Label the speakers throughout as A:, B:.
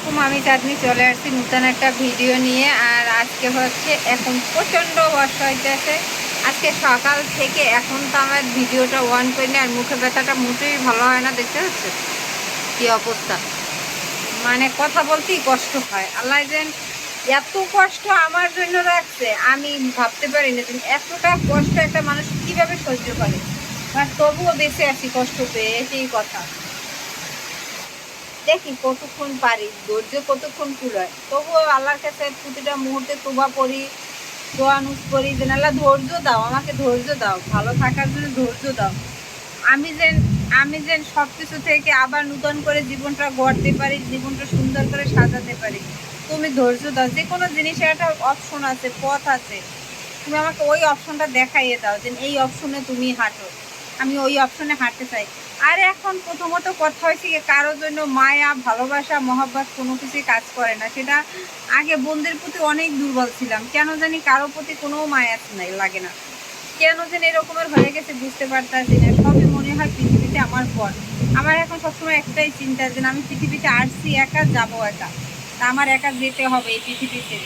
A: আলাইকুম, আমি চাঁদনি চলে আসছি নতুন একটা ভিডিও নিয়ে। আর আজকে হচ্ছে এখন প্রচণ্ড বর্ষা হইতেছে। আজকে সকাল থেকে এখন তো আমার ভিডিওটা অন করিনি, আর মুখে ব্যথাটা মোটেই ভালো হয় না, দেখতে পাচ্ছ? কি অবস্থা? মানে কথা বলতেই কষ্ট হয়। আল্লাহ যেন এত কষ্ট আমার জন্য রাখছে, আমি ভাবতে পারি না এতটা কষ্ট একটা মানুষ কীভাবে সহ্য করে। আর তবুও বেঁচে আছি, কষ্ট পেয়ে এটাই কথা। দেখি কতক্ষণ পারি, ধৈর্য কতক্ষণ কুলায় তবুও আল্লাহর কাছে প্রতিটা মুহূর্তে তোবা পড়ি দোয়ানুস করি যে আল্লাহ ধৈর্য দাও, আমাকে ধৈর্য দাও, ভালো থাকার জন্য ধৈর্য দাও। আমি যেন আমি যেন সব কিছু থেকে আবার নূতন করে জীবনটা গড়তে পারি, জীবনটা সুন্দর করে সাজাতে পারি। তুমি ধৈর্য দাও যে কোনো জিনিসের একটা অপশন আছে, পথ আছে। তুমি আমাকে ওই অপশনটা দেখাইয়ে দাও যে এই অপশনে তুমি হাঁটো। আমি ওই অপশনে হাঁটতে চাই। আর এখন প্রথমত কথা হয়েছে কি, কারোর জন্য মায়া, ভালোবাসা, মহব্বত কোনো কিছুই কাজ করে না। সেটা আগে বোনদের প্রতি অনেক দুর্বল ছিলাম। কেন জানি কারও প্রতি কোনো মায়া নাই, লাগে না। কেন যেন এরকমের হয়ে গেছে বুঝতে পারতাছি না। সবই মনে হয় পৃথিবীতে আমার পর। আমার এখন সবসময় একটাই চিন্তা যে আমি পৃথিবীতে আসছি, একা যাব একা। তা আমার একা যেতে হবে এই পৃথিবীতে।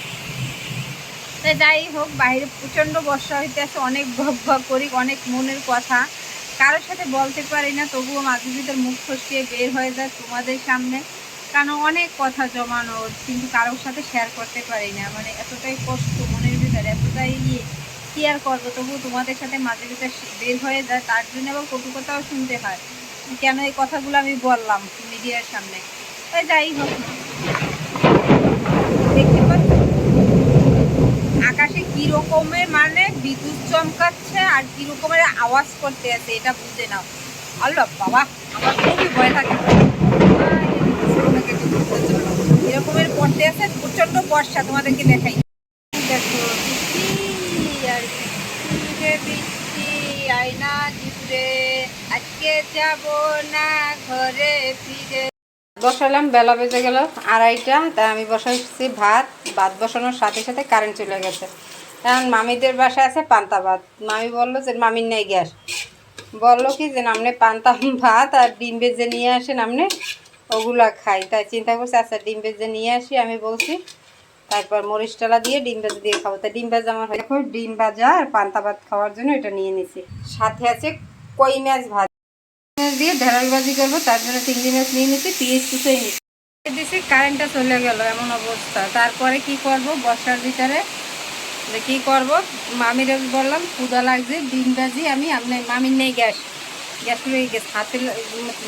A: তাই যাই হোক, বাইরে প্রচণ্ড বর্ষা হইতে আছে অনেক ভগ ভগ করি, অনেক মনের কথা। কারোর সাথে বলতে পারি না, তবুও ভিতর মুখ ফসকিয়ে বের হয়ে যায় তোমাদের সামনে। কারণ অনেক কথা জমানো, কিন্তু কারোর সাথে শেয়ার করতে পারি না। মানে এতটাই কষ্ট মনের ভিতরে, এতটাই ইয়ে কি আর করব, তবুও তোমাদের সাথে মাঝে বের হয়ে যায়, তার জন্য আবার কটু কথাও শুনতে হয়। কেন এই কথাগুলো আমি বললাম মিডিয়ার সামনে? তাই যাই হোক দেখতে পাচ্ছ আকাশে কি রকমের মানে? বিদ্যুৎ চমকাচ্ছে আর কি রকমের আওয়াজ করতে আছে, এটা বুঝে নাও। আল্লাহ বাবা, আমার খুবই ভয় থাকে এরকমের পড়তে আছে প্রচণ্ড বর্ষা, তোমাদেরকে দেখাই। দেখো আয়না আজকে যাব না, ঘরে ফিরে। বসালাম, বেলা বেজে গেল আড়াইটা, তাই আমি বসাইছি ভাত ভাত বসানোর সাথে সাথে কারেন্ট চলে গেছে। কারণ মামিদের বাসায় আছে পান্তা ভাত। মামি বলল যে, মামির নেই গ্যাস। বলল কি যে, নামনে পান্তা, ভাত আর ডিম ভেজে নিয়ে আসে আপনি ওগুলা খাই। তাই চিন্তা করছি আচ্ছা ডিম ভেজে নিয়ে আসি। আমি বলছি, তারপর মরিচ টালা দিয়ে ডিম ভাজা দিয়ে খাব। তা ডিম ভাজা আমার দেখো ডিম ভাজা আর পান্তা ভাত খাওয়ার জন্য এটা নিয়ে নিছি। সাথে আছে কই মাছ ভাজা দিয়ে ঢেঁড়স ভাজি করব, তার জন্য চিংড়ি মাছ নিয়ে নিচ্ছি পিঁয়াজ কুচোই নিচ্ছি দিছি কারেন্টটা চলে গেল, এমন অবস্থা। তারপরে কি করব বর্ষার ভিতরে কি করব, মামির বললাম ক্ষুদা লাগছে, ডিম ভাজি, আমি আপনি মামির নেই গ্যাস। গ্যাস রয়ে গেছে, হাতে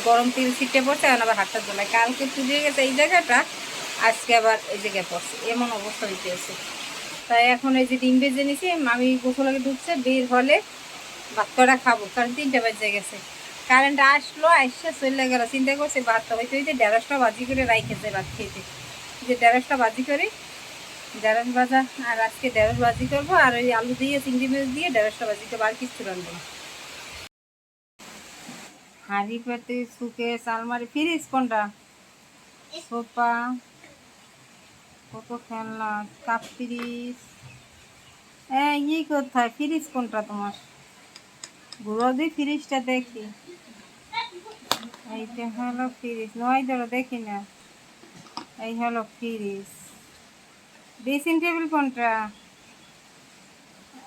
A: গরম তেল ছিটে পড়ছে, এখন আবার হাতটা জ্বলায় কালকে পুড়িয়ে গেছে এই জায়গাটা, আজকে আবার এই জায়গায় পড়ছে, এমন অবস্থা হইতে হইতেছে তাই এখন এই যে ডিম ভেজে নিছি, মামি গোসলাকে ঢুকছে বের হলে ভাত করা খাব, কারণ তিনটে বাজে গেছে। কারেন্ট আসলো আসছে চলে গেল। চিন্তা করছে, ভাতটা হইতে হইতে ঢেঁড়সটা ভাজি করে রাইখেছে ভাত খেতে যে ঢেঁড়সটা ভাজি করি ঢেঁড়স ভাজা, আর আজকে ঢেঁড়স ভাজি করব, আর ওই আলু দিয়ে, চিংড়ি মাছ দিয়ে ঢেঁড়সটা ভাজি করব, আর কিছু রাখব না। হাঁড়ি পাতি সুকেস আলমারি ফ্রিজ কোনটা? সোফা কত খেলনা, কাপ ফ্রিজ। এই, ই কোথায়? ফ্রিজ কোনটা তোমার? ঘুরো দি, ফ্রিজটা দেখি। এইটা হলো ফ্রিজ নয় ধরো দেখি না এই হলো ফ্রিজ ড্রেসিং টেবিল কোনটা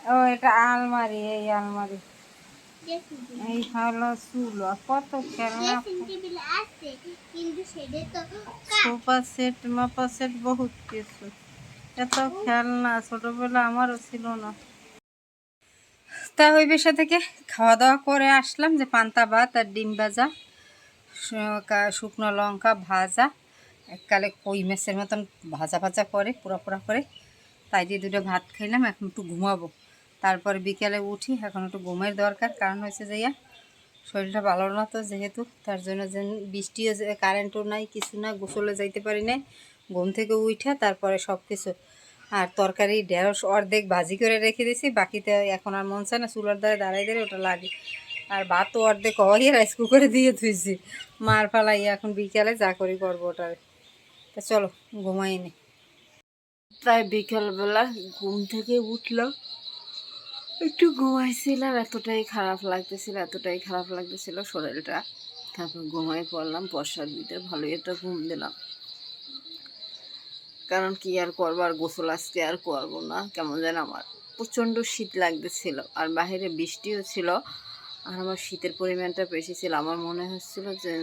A: ও এটা আলমারি এই আলমারি এই হলো চুলো কত খেলনা সোফা সেট মাপা সেট বহুত কিছু এত খেলনা ছোটবেলা আমারও ছিল না তা ওই বেশা থেকে খাওয়া দাওয়া করে আসলাম যে পান্তা ভাত আর ডিম ভাজা শুকনো লঙ্কা ভাজা, এককালে কই মাছের মতন ভাজা ভাজা করে পুরা পুরা করে। তাই দিয়ে দুটো ভাত খাইলাম এখন একটু ঘুমাবো। তারপরে বিকেলে উঠি, এখন একটু ঘুমের দরকার। কারণ হয়েছে যে শরীরটা ভালো না তো যেহেতু। তার জন্য যে বৃষ্টিও কারেন্টও নাই, কিছু না, গোসলে যাইতে পারি নাই। ঘুম থেকে উঠে তারপরে সব কিছু আর তরকারি ঢেঁড়স অর্ধেক ভাজি করে রেখে দিয়েছি। বাকিতে এখন আর মন চায় না, চুলার দ্বারা দাঁড়াই দাঁড়িয়ে ওটা লাগে। আর ভাতও অর্ধেক হওয়াই রাইস কুকারে দিয়ে ধুইছি মার ফালাই এখন বিকালে যা করি করব ওটারে। তা চলো, ঘুমাই নে।
B: তাই বিকেলবেলা ঘুম থেকে উঠলাম একটু ঘুমাইছিলাম এতটাই খারাপ লাগতেছিল, এতটাই খারাপ লাগতেছিল শরীরটা। তারপর ঘুমাই পড়লাম বর্ষার ভিতরে ভালোই একটা ঘুম দিলাম। কারণ কি আর করব, আর গোসল আজকে আর করব না, কেমন যেন আমার প্রচণ্ড শীত লাগতেছিল। আর বাইরে বৃষ্টিও ছিল আর আমার শীতের পরিমাণটা বেশি ছিল। আমার মনে হচ্ছিল যে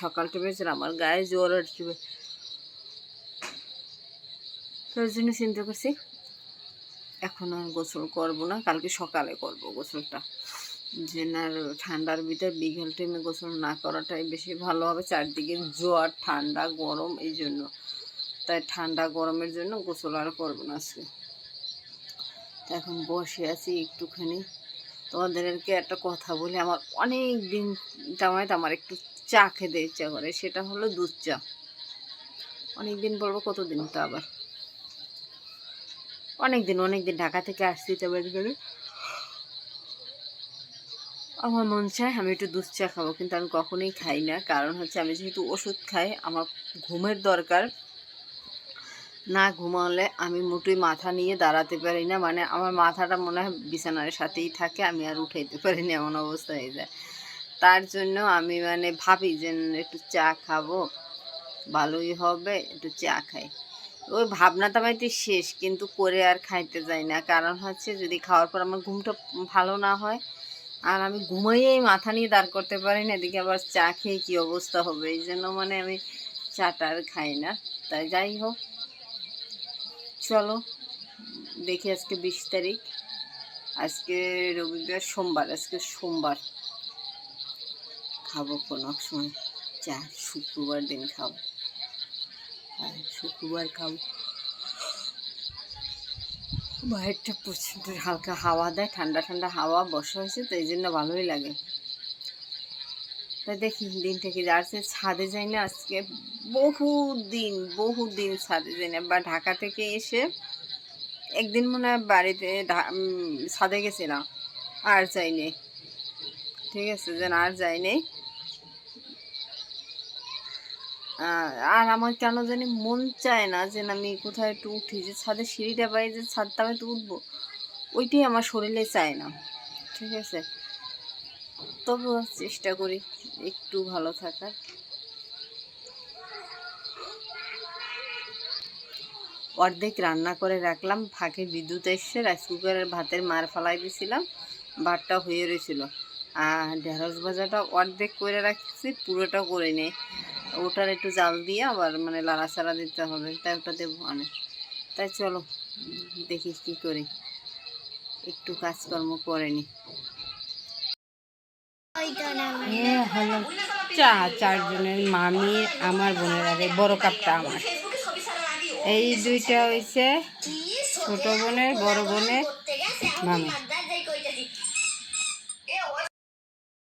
B: সকালটা বেজে আমার গায়ে জ্বর আসবে। তার জন্য চিন্তা করছি, এখন আর গোসল করব না, কালকে সকালে করব গোসলটা। যে না ঠান্ডার ভিতরে বিকেল টাইমে গোসল না করাটাই বেশি ভালো হবে, চারদিকে জ্বর, ঠান্ডা, গরম এই জন্য। তাই ঠান্ডা, গরমের জন্য গোসল আর করব না আজকে। এখন বসে আছি একটুখানি। তোমাদেরকে একটা কথা বলি, আমার অনেক দিন জামাইত আমার একটু চা খেতে ইচ্ছা করে, সেটা হলো দুধ চা। অনেক দিন বলব, কতদিন তো আবার? অনেক দিন অনেক দিন ঢাকা থেকে আসছি তো বের করে। আমার মন চায় আমি একটু দুধ চা খাব, কিন্তু আমি কখনোই খাই না। কারণ হচ্ছে আমি যেহেতু ওষুধ খাই, আমার ঘুমের দরকার। না ঘুমালে আমি মোটেই মাথা নিয়ে দাঁড়াতে পারি না। মানে আমার মাথাটা মনে হয় বিছানার সাথেই থাকে, আমি আর উঠাইতে পারি না এমন অবস্থা হয়ে যায়। তার জন্য আমি মানে ভাবি যে একটু চা খাব, ভালোই হবে, একটু চা খাই। ওই ভাবনা তামাইতে শেষ, কিন্তু করে আর খাইতে যাই না। কারণ হচ্ছে যদি খাওয়ার পর আমার ঘুমটা ভালো না হয়, আর আমি ঘুমাইয়েই মাথা নিয়ে দাঁড় করতে পারি না, এদিকে আবার চা খেয়ে কী অবস্থা হবে? এই জন্য মানে আমি চাটা আর খাই না। তাই যাই হোক। চলো, দেখি আজকে বিশ তারিখ। আজকে রবিবার, সোমবার, আজকে সোমবার। খাব কোনো সময়। চা, শুক্রবার দিন খাব। আর শুক্রবার খাব। বাইরটা প্রচণ্ড হালকা হাওয়া দেয়, ঠান্ডা ঠান্ডা হাওয়া বসা হয়েছে, তো এই জন্য ভালোই লাগে। তাই দেখি দিন থেকে যাচ্ছে? ছাদে যাই না আজকে বহু দিন বহু দিন ছাদে যাই বা ঢাকা থেকে এসে একদিন মনে হয় বাড়িতে ছাদে গেছিলাম, আর যাইনি ঠিক আছে, যেন আর যাইনি আর আমার কেন জানি মন চায় না যে আমি কোথায় একটু উঠি, যে ছাদের সিঁড়িটা পাই যে ছাদটা আমি তো উঠবো ওইটাই আমার শরীরে চায় না। ঠিক আছে? তবুও চেষ্টা করি একটু ভালো থাকার। অর্ধেক রান্না করে রাখলাম। ফাঁকে বিদ্যুৎ এসছে রাইস কুকারের ভাতের মার ফালাই দিয়েছিলাম ভাতটা হয়ে রয়েছিল আর ঢেঁড়স ভাজাটা অর্ধেক করে রাখছি পুরোটা করে নেই। ওটার একটু জাল দিয়ে আবার মানে লাড়াচাড়া দিতে হবে তাই ওটা দেবো অনেক। তাই চলো উম, দেখি কি করি। একটু কাজকর্ম করে নি।
A: চা চারজনের মামি আমার বোনের আগে বড় কাপটা আমার। এই দুইটা হয়েছে ছোট বোনের, বড় বোনের মামি।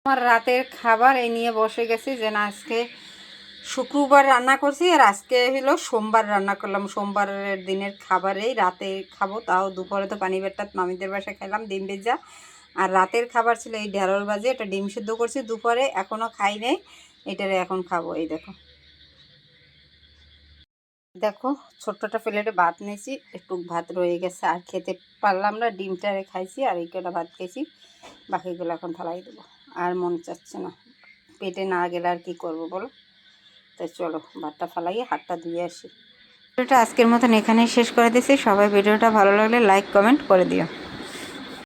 A: আমার রাতের খাবার এই নিয়ে বসে গেছি যে না, আজকে শুক্রবার রান্না করছি আর আজকে হলো সোমবার রান্না করলাম। সোমবারের দিনের খাবার এই রাতে খাব, তাও দুপুরে তো পানি বেটটা মামিদের বাসায় খেলাম ডিম ভেজা। আর রাতের খাবার ছিল এই ঢেঁড়স বাজে এটা ডিম সিদ্ধ করছি, দুপুরে এখনও খাই নাই, এটারে এখন খাব, এই দেখো। দেখো, ছোট্টটা প্লেটে ভাত নিয়েছি, একটু ভাত রয়ে গেছে, আর খেতে পারলাম না, ডিমটা খাইছি আর এই কটা ভাত খেয়েছি, বাকিগুলো এখন ফেলাই দেবো, আর মন চাচ্ছে না, পেটে না গেলে আর কি করব বলো? তাই চলো, ভাতটা ফালাইয়ে হাতটা ধুয়ে আসি। ভিডিওটা আজকের মতন এখানেই শেষ করে দিয়েছি, সবাই ভিডিওটা ভালো লাগলে লাইক কমেন্ট করে দিও।